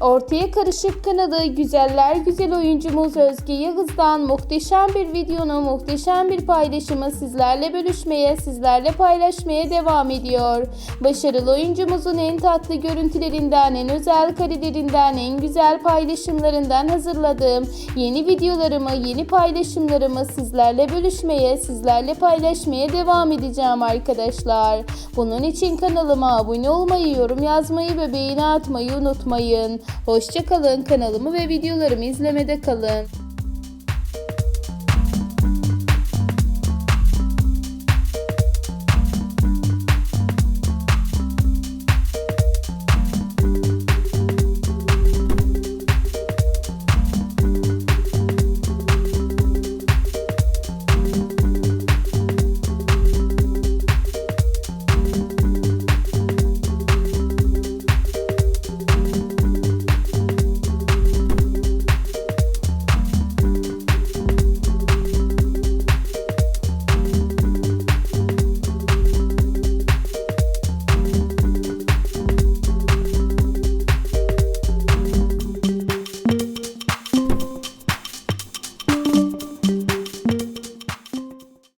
Ortaya Karışık kanalı güzeller güzel oyuncumuz Özge Yağız'dan muhteşem bir videonu, muhteşem bir paylaşımı sizlerle bölüşmeye, sizlerle paylaşmaya devam ediyor. Başarılı oyuncumuzun en tatlı görüntülerinden, en özel karelerinden, en güzel paylaşımlarından hazırladığım yeni videolarımı, yeni paylaşımlarımı sizlerle bölüşmeye, sizlerle paylaşmaya devam edeceğim arkadaşlar. Bunun için kanalıma abone olmayı, yorum yazmayı ve beğeni atmayı unutmayın. Hoşçakalın kanalımı ve videolarımı izlemede kalın.